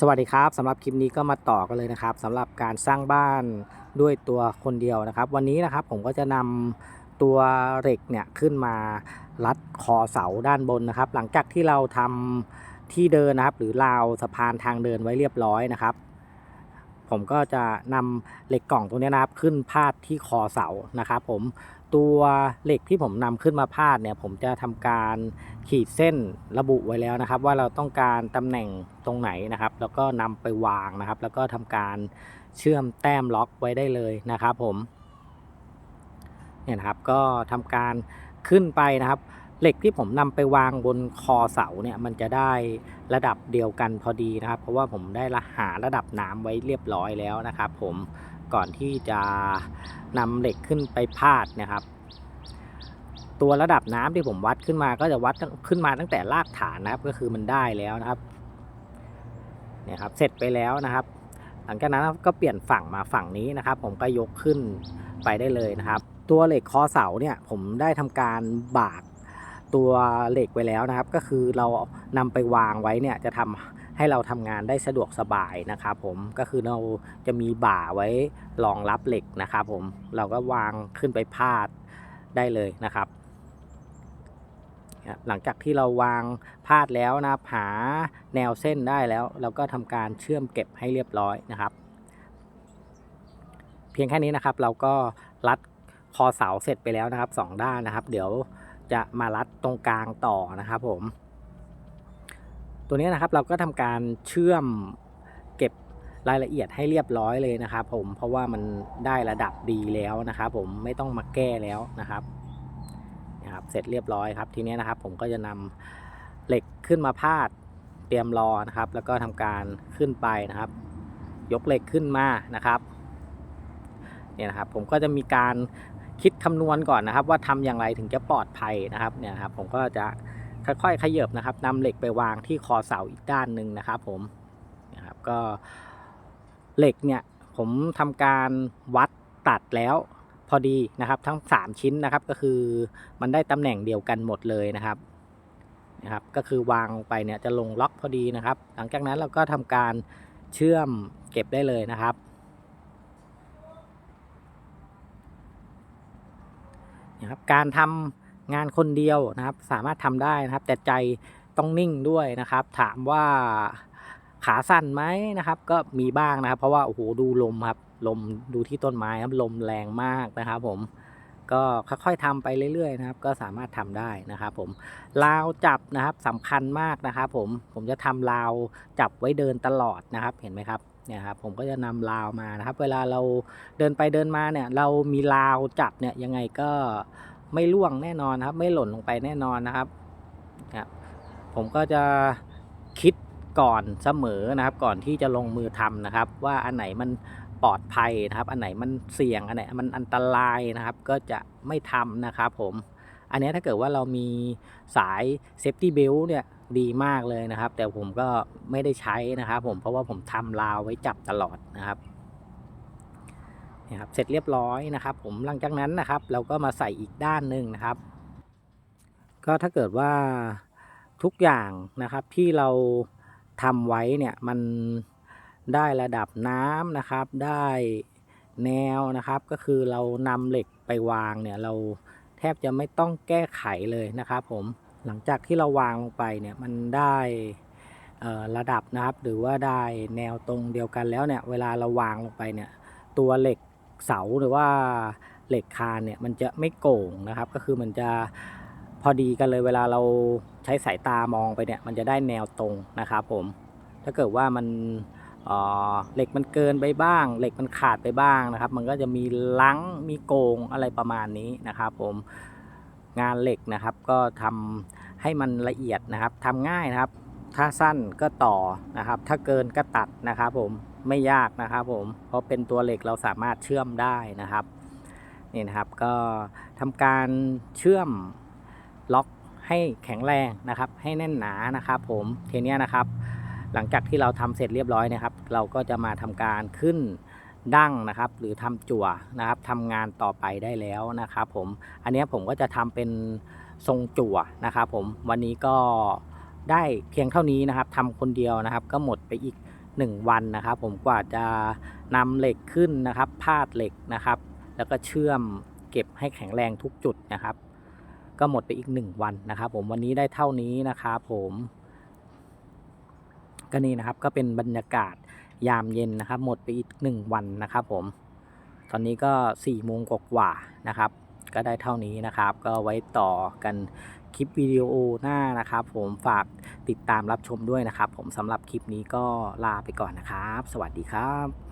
สวัสดีครับสำหรับคลิปนี้ก็มาต่อกันเลยนะครับสำหรับการสร้างบ้านด้วยตัวคนเดียวนะครับ วันนี้นะครับผมก็จะนำตัวเหล็กเนี่ยขึ้นมารัดคอเสาด้านบนนะครับ หลังจากที่เราทำที่เดินนะครับ หรือราวสะพานทางเดินไว้เรียบร้อยนะครับ ผมก็จะนำเหล็กกล่องตรงนี้นะครับ ขึ้นพาดที่คอเสานะครับผมตัวเหล็กที่ผมนำขึ้นมาพาดเนี่ย ผมจะทำการขีดเส้นระบุไว้แล้วนะครับ ว่าเราต้องการตำแหน่งตรงไหนนะครับ แล้วก็นำไปวางนะครับ แล้วก็ทำการเชื่อมแต้มล็อกไว้ได้เลยนะครับ ผมเนี่ยนะครับก็ทำการขึ้นไปนะครับ เหล็กที่ผมนำไปวางบนคอเสาเนี่ยมันจะได้ระดับเดียวกันพอดีนะครับ เพราะว่าผมได้ละหาระดับน้ำไว้เรียบร้อยแล้วนะครับ ผมก่อนที่จะนำเหล็กขึ้นไปพาดนะครับ ตัวระดับน้ำที่ผมวัดขึ้นมาก็จะวัดขึ้นมาตั้งแต่รากฐานนะครับก็คือมันได้แล้วนะครับเนี่ยครับเสร็จไปแล้วนะครับ หลังจากนั้นก็เปลี่ยนฝั่งมาฝั่งนี้นะครับ ผมก็ยกขึ้นไปได้เลยนะครับ ตัวเหล็กคอเสาเนี่ยผมได้ทำการบาก ตัวเหล็กไว้แล้วนะครับ ก็คือเรานำไปวางไว้เนี่ยจะทำให้เราทำงานได้สะดวกสบายนะครับผมก็คือเราจะมีบ่าไว้รองรับเหล็กนะครับผมเราก็วางขึ้นไปพาดได้เลยนะครับหลังจากที่เราวางพาดแล้วนะหาแนวเส้นได้แล้ว เราก็ทำการเชื่อมเก็บให้เรียบร้อยนะครับ เพียงแค่นี้นะครับเราก็รัดคอเสาเสร็จไปแล้วนะครับสองด้านนะครับ เดี๋ยว จะมารัดตรงกลางต่อนะครับผม ตัวนี้นะครับเราก็ทำการเชื่อมเก็บรายละเอียดให้เรียบร้อยเลยนะครับผมเพราะว่ามันได้ระดับดีแล้วนะครับผมไม่ต้องมาแก้แล้วนะครับนะครับ เสร็จเรียบร้อยครับทีนี้นะครับ ผมก็จะนำเหล็กขึ้นมาพาดเตรียมรอนะครับ แล้วก็ทำการขึ้นไปนะครับ ยกเหล็กขึ้นมานะครับเนี่ยนะครับผมก็จะมีการ คิดคำนวณก่อนนะครับ ว่าทำอย่างไรถึงจะปลอดภัยนะครับเนี่ยครับผมก็จะค่อยๆขยับนะครับนำเหล็กไปวางที่คอเสาอีกด้านหนึ่งนะครับผมนะครับก็เหล็กเนี่ยผมทำการวัดตัดแล้วพอดีนะครับทั้ง 3 ชิ้นนะครับก็คือมันได้ตำแหน่งเดียวกันหมดเลยนะครับนะครับ ก็คือวางไปเนี่ยจะลงล็อกพอดีนะครับ หลังจากนั้นเราก็ทำการเชื่อมเก็บได้เลยนะครับ นะครับการทำงานคนเดียวนะครับ สามารถทำได้นะครับ แต่ใจต้องนิ่งด้วยนะครับ ถามว่าขาสั่นไหมนะครับ ก็มีบ้างนะครับ เพราะว่าโอ้โหดูลมครับลมดูที่ต้นไม้ครับลมแรงมากนะครับผมก็ค่อยๆทำไปเรื่อยๆนะครับ ก็สามารถทำได้นะครับ ผมราวจับนะครับสำคัญมากนะครับ ผมผมจะทำราวจับไว้เดินตลอดนะครับ เห็นไหมครับ เนี่ยครับผมก็จะนำราวมานะครับ เวลาเราเดินไปเดินมาเนี่ย เรามีราวจับเนี่ยยังไงก็ไม่ล่วงแน่นอนนครับ ไม่หล่นลงไปแน่นอนนะครับครับผมก็จะคิดก่อนเสมอนะครับ ก่อนที่จะลงมือทำนะครับ ว่าอันไหนมันปลอดภัยนะครับ อันไหนมันเสี่ยงอันไหนมันอันตรายนะครับ ก็จะไม่ทำนะครับผม อันนี้ถ้าเกิดว่าเรามีสายเซฟตี้เบลเนี่ยดีมากเลยนะครับ แต่ผมก็ไม่ได้ใช้นะครับผมเพราะว่าผมทำราวไว้จับตลอดนะครับนี่ครับเสร็จเรียบร้อยนะครับ ผมหลังจากนั้นนะครับ เราก็มาใส่อีกด้านหนึ่งนะครับ ก็ถ้าเกิดว่าทุกอย่างนะครับที่เราทำไว้เนี่ยมันได้ระดับน้ำนะครับ ได้แนวนะครับ ก็คือเรานำเหล็กไปวางเนี่ยเรา แทบจะไม่ต้องแก้ไขเลยนะครับผมหลังจากที่เราวางลงไปเนี่ยมันได้ระดับนะครับ หรือว่าได้แนวตรงเดียวกันแล้วเนี่ยเวลาเราวางลงไปเนี่ยตัวเหล็กเสาหรือว่าเหล็กคานเนี่ยมันจะไม่โก่งนะครับ ก็คือมันจะพอดีกันเลยเวลาเราใช้สายตามองไปเนี่ยมันจะได้แนวตรงนะครับผมถ้าเกิดว่ามัน เหล็กมันเกินไปบ้าง เหล็กมันขาดไปบ้างนะครับ มันก็จะมีลังมีโกงอะไรประมาณนี้นะครับ ผมงานเหล็กนะครับ ก็ทำให้มันละเอียดนะครับทำง่ายนะครับ ถ้าสั้นก็ต่อนะครับ ถ้าเกินก็ตัดนะครับ ผมไม่ยากนะครับ ผมเพราะเป็นตัวเหล็กเราสามารถเชื่อมได้นะครับนี่นะครับก็ทำการเชื่อมล็อกให้แข็งแรงนะครับ ให้แน่นหนานะครับ ผมทีนี้นะครับ หลังจากที่เราทำเสร็จเรียบร้อยนะครับ เราก็จะมาทำการขึ้นดั้งนะครับ หรือทำจั่วนะครับทำงานต่อไปได้แล้วนะครับ ผมอันนี้ผมก็จะทำเป็นทรงจั่วนะครับ ผมวันนี้ก็ได้เพียงเท่านี้นะครับทำคนเดียวนะครับ ก็หมดไปอีก 1 วันนะครับ ผมกว่าจะนำเหล็กขึ้นนะครับพาดเหล็กนะครับ แล้วก็เชื่อมเก็บให้แข็งแรงทุกจุดนะครับ ก็หมดไปอีก 1 วันนะครับ ผมวันนี้ได้เท่านี้นะครับ ผม ก็นี่นะครับก็เป็นบรรยากาศยามเย็นนะครับ หมดไปอีกหนึ่งวันนะครับผม ตอนนี้ก็4ี่โมงกว่านะครับ ก็ได้เท่านี้นะครับ ก็ไว้ต่อกันคลิปวิดีโอหน้านะครับ ผมฝากติดตามรับชมด้วยนะครับ ผมสำหรับคลิปนี้ก็ลาไปก่อนนะครับ สวัสดีครับ